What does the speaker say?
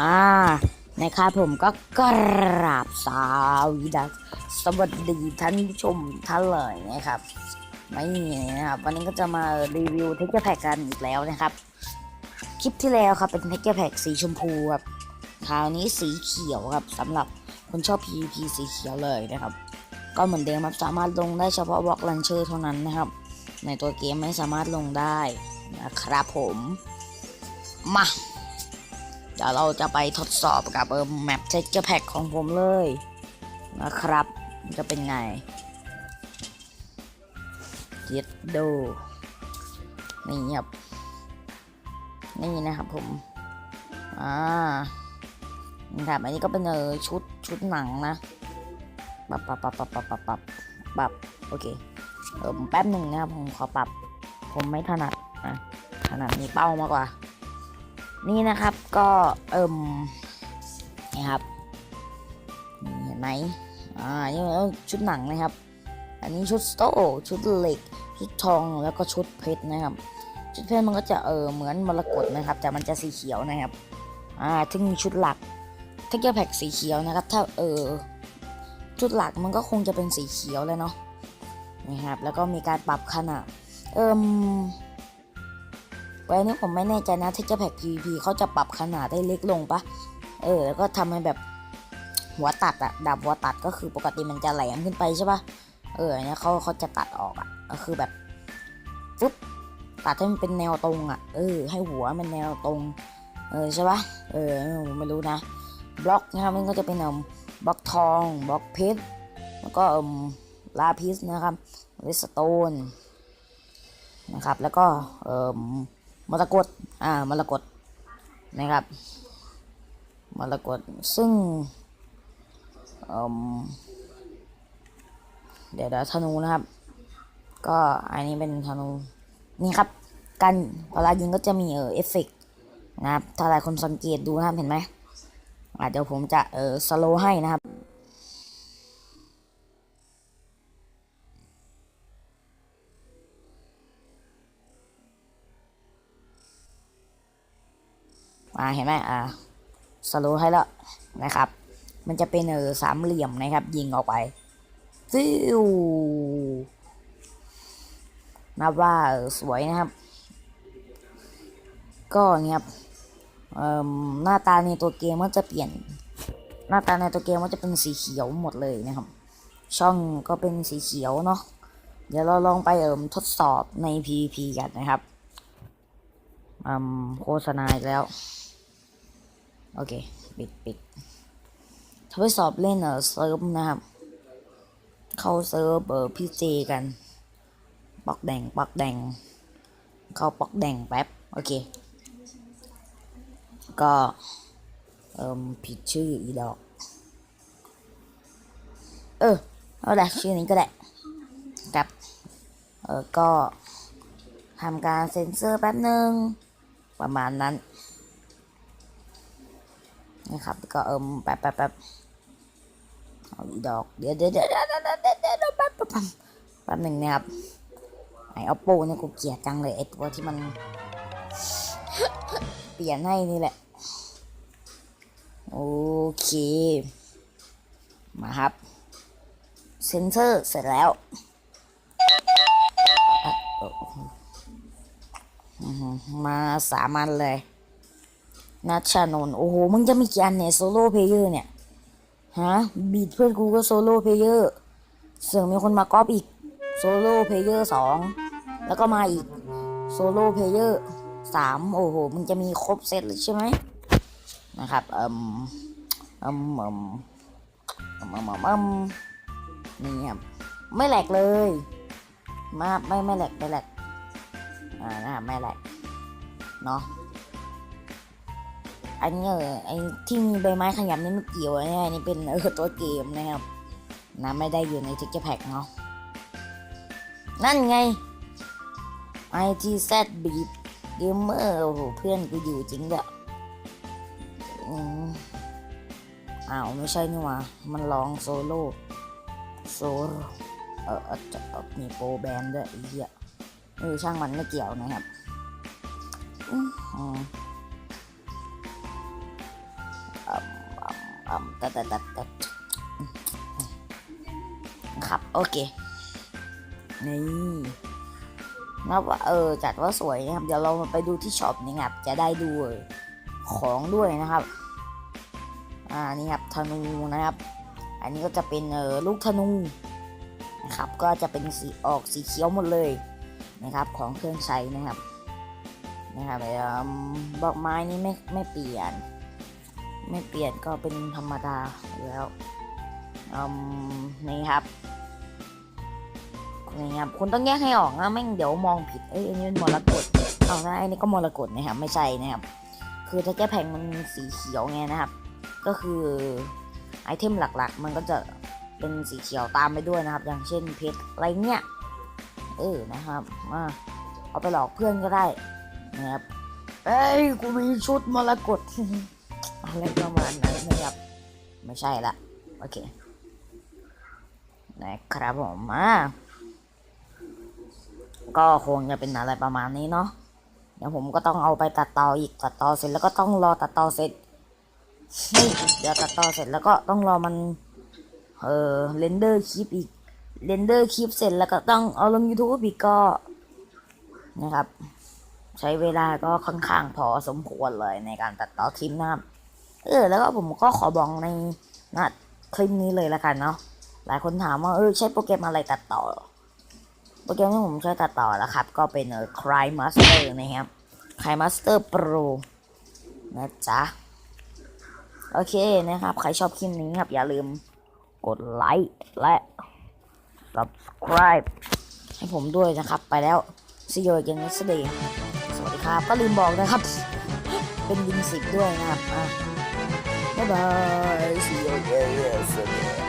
อ่านะครับผมก็กราบสาวดัสสวัสดีท่านผู้ชมท่านเลยนะครับ ไม่นะครับ วันนี้ก็จะมารีวิวเทคเจอร์แพ็กกันอีกแล้วนะครับ คลิปที่แล้วครับเป็นเทคเจอร์แพ็กสีชมพูครับคราวนี้สีเขียวครับสำหรับคนชอบ PVP สีเขียวเลยนะครับ ก็เหมือนเดิมครับสามารถลงได้เฉพาะบล็อกลันเชอร์เท่านั้นนะครับ ในตัวเกมไม่สามารถลงได้นะครับผมมา ดี๋ยวเราจะไปทดสอบกับเออแมปเทคเจอร์แพ็กของผมเลยนะครับ จะเป็นไงเย็ดดูนี่ครับนี่นะครับผม อ่านี่ครับอันนี้ก็เป็นเออชุดชุดหนังนะปรับปรับปรับปรับปรับปรับปรับปรับโอเคเออแป๊บหนึ่งนะครับผมขอปรับ ผมไม่ถนัดอะถนัดมีเป้ามากกว่า นี่นะครับก็เอิ่มนี่ครับเห็นไหมอ่านี่ชุดหนังนะครับ อันนี้ชุดสโตชุดเหล็ก ชุดทองแล้วก็ชุดเพชรนะครับ ชุดเพชรมันก็จะเออเหมือนมรกตนะครับ แต่มันจะสีเขียวนะครับอ่าถึงชุดหลักถ้าเกิดแพ็กสีเขียวนะครับ ถ้าเออชุดหลักมันก็คงจะเป็นสีเขียวเลยเนาะนะครับแล้วก็มีการปรับขนาดเอิ่ม วันนี้ผมไม่แน่ใจนะที่จะแพ็ก PVP เขาจะปรับขนาดได้เล็กลงปะเออ แล้วก็ทำให้แบบหัวตัดอะดับหัวตัดก็คือปกติมันจะแหลมขึ้นไปใช่ปะเอออันเนี้ยเขาเขาจะตัดออกอะก็คือแบบปุ๊บตัดให้มันเป็นแนวตรงอะเออ ให้หัวมันแนวตรง เออใช่ปะเออผมไม่รู้นะบล็อกนะครับมันก็จะเป็นเอ่บล็อกทองบล็อกเพชรแล้วก็เอ่มลาพิสนะครับเลสโตนนะครับ แล้วก็เอ่ม มรกตอ่ามรกตนะครับมรกตซึ่งเเดี๋ยวเดี๋ยวธนูนะครับ ก็อันนี้เป็นธนูนี่ครับการเวลายิงก็จะมีเออเอฟเฟกต์นะครับถ้าหลายคนสังเกตดูนะครับเห็นไหมอะเดี๋ยวผมจะเออสโลให้นะครับ อ่าเห็นไหมอ่าสโลว์ให้แล้วนะครับ มันจะเป็นเออสามเหลี่ยมนะครับ ยิงออกไปฟิวนับว่าสวยนะครับ ก็เงี้ยครับเอ่มหน้าตาในตัวเกมมันจะเปลี่ยน หน้าตาในตัวเกมมันจะเป็นสีเขียวหมดเลยนะครับ ช่องก็เป็นสีเขียวเนาะเดี๋ยวเราลองไปเอิมทดสอบใน PVP กันนะครับอืมโฆษณาอีกแล้ว โอเค ปิดปิดถ้าไปสอบเล่นเออเซิร์ฟนะครับ เข้าเซิร์ฟเออพีเจกันปอกแดงปอกแดง เข้าปอกแดงแป๊บ โอเค ก็เอิมผิดชื่ออีดอก เออเอาละชื่อนี้ก็ได้กับ เออก็ทำการเซ็นเซอร์แป๊บหนึ่งประมาณนั้น นะครับ ก็เอิมแป๊บแป๊บแป๊บเอาอีดอก เดี๋ยวเดี๋ยวเดี๋ยวเดี๋ยวเดี๋ยวเดี๋ยวเดี๋ยวแป๊บแป๊บแป๊บหนึ่งนะครับ ไอออปโปเนี่ยกูเกลียดจังเลยไอตัวที่มัน เปลี่ยนให้นี่แหละ โอเค มาครับ เซนเซอร์เสร็จแล้วมาสามันเลย นัชชานนโอ้โห มึงจะมีกี่อันเนี่ยโซโล่เพลเยอร์เนี่ย ฮะ บีดเพื่อนกูก็โซโล่เพลเยอร์เสือกมีคนมาก๊อปอีกโซโล่เพลเยอร์สองแล้วก็มาอีกโซโล่เพลเยอร์สามโอ้โห มึงจะมีครบเซตเลยใช่ไหมนะครับเอ่มเอ่มเอ่มเอ่มเอ่มเอิมนี่ครับไม่แหลกเลย มาไม่ไม่แหลกไม่แหลกอ่านะไม่แหลกเนาะ อันนี้เออไอที่มีใบไม้ขยับนี่ไม่เกี่ยวนะอันนี้เป็นเออตัวเกมนะครับนะไม่ได้อยู่ในทิกเกอร์แพ็กเนาะนั่นไง ITZ Beat Gamer โอ้โหเพื่อนกูอยู่จริงเด้ออืมอ้าวไม่ใช่นี่หว่า มันร้องโซโล่โซโลเออเออจะเออมีโปรแบนด์ด้วยไอ้เหี้ยเออช่างมันไม่เกี่ยวนะครับ อืม ตัดตัดตัดตัดครับโอเค นี่นับว่าเออจัดว่าสวยนะครับ เดี๋ยวเรามาไปดูที่ช็อปนี่ครับ จะได้ดูของด้วยนะครับ อ่านี่ครับธนูนะครับ อันนี้ก็จะเป็นเออลูกธนูนะครับ ก็จะเป็นสีออกสีเขียวหมดเลยนะครับ ของเครื่องใช้นะครับนะครับเอิ่มบอกไม้นี้ไม่ไม่เปลี่ยน ไม่เปลี่ยนก็เป็นธรรมดาอยู่แล้วอืมนี่ครับนี่ครับ คุณต้องแยกให้ออกนะไม่งเดี๋ยวมองผิดเอ้ยอันนี้เป็นมรกตเอานะอันนี้ก็มรกตนะครับ ไม่ใช่นะครับ คือถ้าแก้แพงมันสีเขียวไงนะครับ ก็คือไอเทมหลักๆ มันก็จะเป็นสีเขียวตามไปด้วยนะครับ อย่างเช่นเพชรอะไรเงี้ยเออนะครับมาเอาไปหลอกเพื่อนก็ได้นะครับเอ้ยกูมีชุดมรกต อะไรประมาณนั้นนะครับ ไม่ใช่ละ โอเค นะครับผมอ่าก็คงจะเป็นอะไรประมาณนี้เนาะเดี๋ยวผมก็ต้องเอาไปตัดต่ออีกตัดต่อเสร็จแล้วก็ต้องรอตัดต่อเสร็จเฮ้ยเดี๋ยวตัดต่อเสร็จแล้วก็ต้องรอมันเออเรนเดอร์คลิปอีกเรนเดอร์คลิปเสร็จแล้วก็ต้องเอาลง YouTube อีกก็นะครับ ใช้เวลาก็ค่อนข้างพอสมควรเลยในการตัดต่อคลิปนะครับ เออ แล้วก็ผมก็ขอบอกในนะคลิปนี้เลยละกันเนาะหลายคนถามว่าเออใช้โปรแกรมอะไรตัดต่อ โปรแกรมที่ผมใช้ตัดต่อแล้วครับ ก็เป็นเออ Cry Master นะครับ Cry Master Pro นะจ๊ะ โอเคนะครับ ใครชอบคลิปนี้ครับ อย่าลืมกดไลค์และ subscribe ให้ผมด้วยนะครับ ไปแล้ว see you again next day สวัสดีครับ ก็ลืมบอกนะครับ เป็นวินสิบด้วยนะครับอะ บ๊ายบาย see you again next day